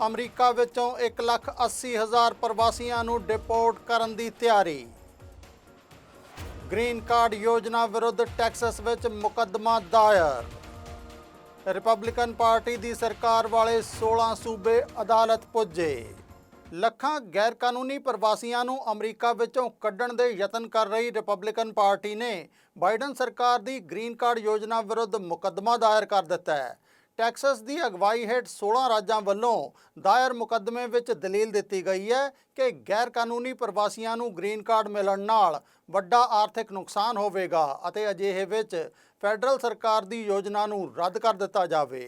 America ਵਿੱਚੋਂ 1,80,000 ਪ੍ਰਵਾਸੀਆਂ ਨੂੰ ਡਿਪੋਰਟ ਕਰਨ ਦੀ ਤਿਆਰੀ। ਗ੍ਰੀਨ ਕਾਰਡ ਯੋਜਨਾ ਵਿਰੁੱਧ ਟੈਕਸਸ ਵਿੱਚ ਮੁਕੱਦਮਾ ਦਾਇਰ। ਰਿਪਬਲਿਕਨ ਪਾਰਟੀ ਦੀ ਸਰਕਾਰ ਵਾਲੇ 16 ਸੂਬੇ ਅਦਾਲਤ ਪੁੱਜੇ। ਲੱਖਾਂ ਗੈਰ ਕਾਨੂੰਨੀ ਪ੍ਰਵਾਸੀਆਂ ਨੂੰ ਅਮਰੀਕਾ ਵਿੱਚੋਂ ਕੱਢਣ ਦੇ ਯਤਨ ਕਰ ਰਹੀ ਰਿਪਬਲਿਕਨ ਪਾਰਟੀ ਨੇ ਬਾਈਡਨ ਸਰਕਾਰ ਦੀ ਗ੍ਰੀਨ ਕਾਰਡ ਯੋਜਨਾ ਵਿਰੁੱਧ ਮੁਕੱਦਮਾ ਦਾਇਰ ਕਰ ਦਿੱਤਾ ਹੈ। ਟੈਕਸਸ ਦੀ ਅਗਵਾਈ ਹੇਠ 16 ਰਾਜਾਂ ਵੱਲੋਂ ਦਾਇਰ ਮੁਕੱਦਮੇ ਵਿੱਚ ਦਲੀਲ ਦਿੱਤੀ ਗਈ ਹੈ ਕਿ ਗੈਰ ਕਾਨੂੰਨੀ ਪ੍ਰਵਾਸੀਆਂ ਨੂੰ ਗ੍ਰੀਨ ਕਾਰਡ ਮਿਲਣ ਨਾਲ ਵੱਡਾ ਆਰਥਿਕ ਨੁਕਸਾਨ ਹੋਵੇਗਾ ਅਤੇ ਅਜਿਹੇ ਵਿੱਚ ਫੈਡਰਲ ਸਰਕਾਰ ਦੀ ਯੋਜਨਾ ਨੂੰ ਰੱਦ ਕਰ ਦਿੱਤਾ ਜਾਵੇ।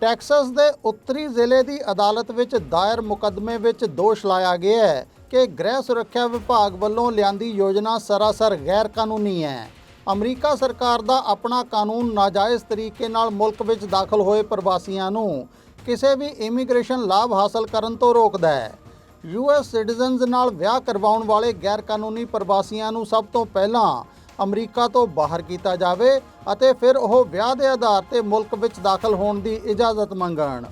ਟੈਕਸਸ ਦੇ ਉੱਤਰੀ ਜ਼ਿਲ੍ਹੇ ਦੀ ਅਦਾਲਤ ਵਿੱਚ ਦਾਇਰ ਮੁਕੱਦਮੇ ਵਿੱਚ ਦੋਸ਼ ਲਾਇਆ ਗਿਆ ਹੈ ਕਿ ਗ੍ਰਹਿ ਸੁਰੱਖਿਆ ਵਿਭਾਗ ਵੱਲੋਂ ਲਿਆਂਦੀ ਯੋਜਨਾ ਸਰਾਸਰ ਗੈਰ ਕਾਨੂੰਨੀ ਹੈ। ਅਮਰੀਕਾ ਸਰਕਾਰ ਦਾ ਆਪਣਾ ਕਾਨੂੰਨ ਨਾਜਾਇਜ਼ ਤਰੀਕੇ ਨਾਲ ਮੁਲਕ ਵਿੱਚ ਦਾਖਲ ਹੋਏ ਪ੍ਰਵਾਸੀਆਂ ਨੂੰ ਕਿਸੇ ਵੀ ਇਮੀਗ੍ਰੇਸ਼ਨ ਲਾਭ ਹਾਸਲ ਕਰਨ ਤੋਂ ਰੋਕਦਾ ਹੈ। ਯੂਐਸ ਸਿਟੀਜ਼ਨਜ਼ ਨਾਲ ਵਿਆਹ ਕਰਵਾਉਣ ਵਾਲੇ ਗੈਰ ਕਾਨੂੰਨੀ ਪ੍ਰਵਾਸੀਆਂ ਨੂੰ ਸਭ ਤੋਂ ਪਹਿਲਾਂ ਅਮਰੀਕਾ ਤੋਂ ਬਾਹਰ ਕੀਤਾ ਜਾਵੇ ਅਤੇ ਫਿਰ ਉਹ ਵਿਆਹ ਦੇ ਆਧਾਰ ਤੇ ਮੁਲਕ ਵਿੱਚ ਦਾਖਲ ਹੋਣ ਦੀ ਇਜਾਜ਼ਤ ਮੰਗਣ।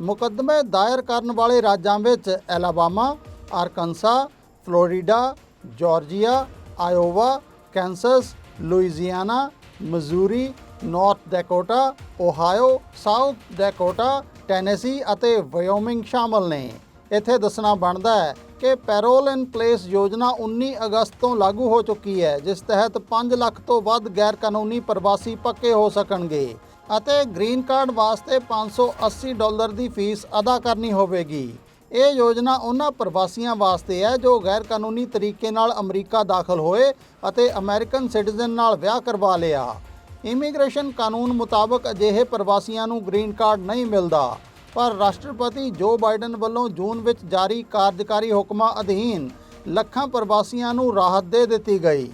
ਮੁਕੱਦਮੇ ਦਾਇਰ ਕਰਨ ਵਾਲੇ ਰਾਜਾਂ ਵਿੱਚ Alabama, Arkansas, Florida, Georgia, Iowa, Kansas Louisiana, Missouri, North Dakota, Ohio, South Dakota, Tennessee ਅਤੇ ਵਾਇਓਮਿੰਗ ਸ਼ਾਮਲ ਨੇ। ਇੱਥੇ ਦੱਸਣਾ ਬਣਦਾ ਹੈ ਕਿ ਪੈਰੋਲ ਇਨ ਪਲੇਸ ਯੋਜਨਾ 19 ਅਗਸਤ ਤੋਂ ਲਾਗੂ ਹੋ ਚੁੱਕੀ ਹੈ, ਜਿਸ ਤਹਿਤ 5 ਲੱਖ ਤੋਂ ਵੱਧ ਗੈਰ ਕਾਨੂੰਨੀ ਪ੍ਰਵਾਸੀ ਪੱਕੇ ਹੋ ਸਕਣਗੇ ਅਤੇ ਗ੍ਰੀਨ ਕਾਰਡ ਵਾਸਤੇ 580 ਡਾਲਰ ਦੀ ਫੀਸ ਅਦਾ ਕਰਨੀ ਹੋਵੇਗੀ। ਇਹ ਯੋਜਨਾ ਉਹਨਾਂ ਪ੍ਰਵਾਸੀਆਂ ਵਾਸਤੇ ਹੈ ਜੋ ਗੈਰ ਕਾਨੂੰਨੀ ਤਰੀਕੇ ਨਾਲ ਅਮਰੀਕਾ ਦਾਖਲ ਹੋਏ ਅਤੇ ਅਮਰੀਕਨ ਸਿਟੀਜ਼ਨ ਨਾਲ ਵਿਆਹ ਕਰਵਾ ਲਿਆ। ਇਮੀਗ੍ਰੇਸ਼ਨ ਕਾਨੂੰਨ ਮੁਤਾਬਕ ਅਜਿਹੇ ਪ੍ਰਵਾਸੀਆਂ ਨੂੰ ਗ੍ਰੀਨ ਕਾਰਡ ਨਹੀਂ ਮਿਲਦਾ, ਪਰ ਰਾਸ਼ਟਰਪਤੀ ਜੋ ਬਾਈਡਨ ਵੱਲੋਂ ਜੂਨ ਵਿੱਚ ਜਾਰੀ ਕਾਰਜਕਾਰੀ ਹੁਕਮਾਂ ਅਧੀਨ ਲੱਖਾਂ ਪ੍ਰਵਾਸੀਆਂ ਨੂੰ ਰਾਹਤ ਦੇ ਦਿੱਤੀ ਗਈ।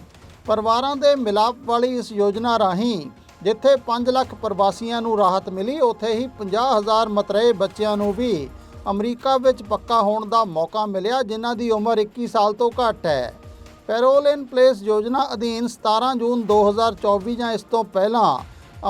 ਪਰਿਵਾਰਾਂ ਦੇ ਮਿਲਾਪ ਵਾਲੀ ਇਸ ਯੋਜਨਾ ਰਾਹੀਂ ਜਿੱਥੇ 5 ਲੱਖ ਪ੍ਰਵਾਸੀਆਂ ਨੂੰ ਰਾਹਤ ਮਿਲੀ, ਉੱਥੇ ਹੀ 50000 ਮਤਰੇਏ ਬੱਚਿਆਂ ਨੂੰ ਵੀ ਅਮਰੀਕਾ ਵਿੱਚ ਪੱਕਾ ਹੋਣ ਦਾ ਮੌਕਾ ਮਿਲਿਆ, ਜਿਨ੍ਹਾਂ ਦੀ ਉਮਰ 21 ਸਾਲ ਤੋਂ ਘੱਟ ਹੈ। ਪੈਰੋਲ ਇਨ ਪਲੇਸ ਯੋਜਨਾ ਅਧੀਨ 17 ਜੂਨ 2024 ਜਾਂ ਇਸ ਤੋਂ ਪਹਿਲਾਂ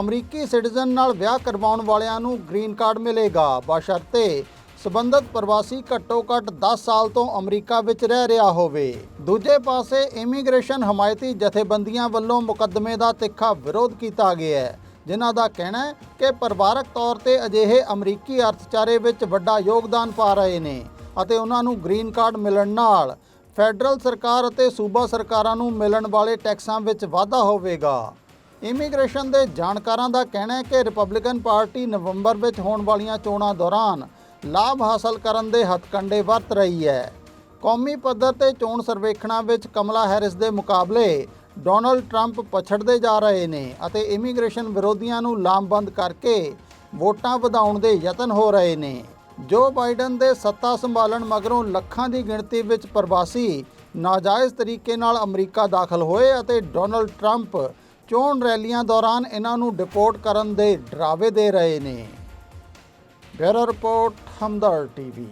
ਅਮਰੀਕੀ ਸਿਟੀਜ਼ਨ ਨਾਲ ਵਿਆਹ ਕਰਵਾਉਣ ਵਾਲਿਆਂ ਨੂੰ ਗ੍ਰੀਨ ਕਾਰਡ ਮਿਲੇਗਾ। ਬਸ਼ਰਤੇ ਸਬੰਧਤ ਪ੍ਰਵਾਸੀ ਘੱਟੋ ਘੱਟ 10 ਸਾਲ ਤੋਂ ਅਮਰੀਕਾ ਵਿੱਚ ਰਹਿ ਰਿਹਾ ਹੋਵੇ। ਦੂਜੇ ਪਾਸੇ ਇਮੀਗ੍ਰੇਸ਼ਨ ਹਮਾਇਤੀ ਜਥੇਬੰਦੀਆਂ ਵੱਲੋਂ ਮੁਕੱਦਮੇ ਦਾ ਤਿੱਖਾ ਵਿਰੋਧ ਕੀਤਾ ਗਿਆ ਹੈ। ਜਿਨ੍ਹਾਂ ਦਾ ਕਹਿਣਾ ਹੈ ਕਿ ਪਰਿਵਾਰਕ ਤੌਰ ਤੇ ਅਜਿਹੇ ਅਮਰੀਕੀ ਅਰਥਚਾਰੇ ਵਿੱਚ ਵੱਡਾ ਯੋਗਦਾਨ ਪਾ ਰਹੇ ਨੇ ਅਤੇ ਉਹਨਾਂ ਨੂੰ ਗ੍ਰੀਨ ਕਾਰਡ ਮਿਲਣ ਨਾਲ ਫੈਡਰਲ ਸਰਕਾਰ ਅਤੇ ਸੂਬਾ ਸਰਕਾਰਾਂ ਨੂੰ ਮਿਲਣ ਵਾਲੇ ਟੈਕਸਾਂ ਵਿੱਚ ਵਾਧਾ ਹੋਵੇਗਾ। ਇਮੀਗ੍ਰੇਸ਼ਨ ਦੇ ਜਾਣਕਾਰਾਂ ਦਾ ਕਹਿਣਾ ਹੈ ਕਿ ਰਿਪਬਲਿਕਨ ਪਾਰਟੀ ਨਵੰਬਰ ਵਿੱਚ ਹੋਣ ਵਾਲੀਆਂ ਚੋਣਾਂ ਦੌਰਾਨ ਲਾਭ ਹਾਸਲ ਕਰਨ ਦੇ ਹੱਥਕੰਡੇ ਵਰਤ ਰਹੀ ਹੈ। ਕੌਮੀ ਪੱਧਰ ਤੇ ਚੋਣ ਸਰਵੇਖਣਾਂ ਵਿੱਚ ਕਮਲਾ ਹੈਰਿਸ ਦੇ ਮੁਕਾਬਲੇ ਡੋਨਲਡ ਟਰੰਪ ਪਛੜਦੇ ਜਾ ਰਹੇ ਨੇ ਅਤੇ ਇਮੀਗ੍ਰੇਸ਼ਨ ਵਿਰੋਧੀਆਂ ਨੂੰ ਲਾਮਬੰਦ ਕਰਕੇ ਵੋਟਾਂ ਵਧਾਉਣ ਦੇ ਯਤਨ ਹੋ ਰਹੇ ਨੇ। ਜੋ ਬਾਈਡਨ ਦੇ ਸੱਤਾ ਸੰਭਾਲਣ ਮਗਰੋਂ ਲੱਖਾਂ ਦੀ ਗਿਣਤੀ ਵਿੱਚ ਪ੍ਰਵਾਸੀ ਨਾਜਾਇਜ਼ ਤਰੀਕੇ ਨਾਲ ਅਮਰੀਕਾ ਦਾਖਲ ਹੋਏ ਅਤੇ ਡੋਨਲਡ ਟਰੰਪ ਚੋਣ ਰੈਲੀਆਂ ਦੌਰਾਨ ਇਹਨਾਂ ਨੂੰ ਡਿਪੋਰਟ ਕਰਨ ਦੇ ਡਰਾਵੇ ਦੇ ਰਹੇ ਨੇ। Bureau report Hamdard TV.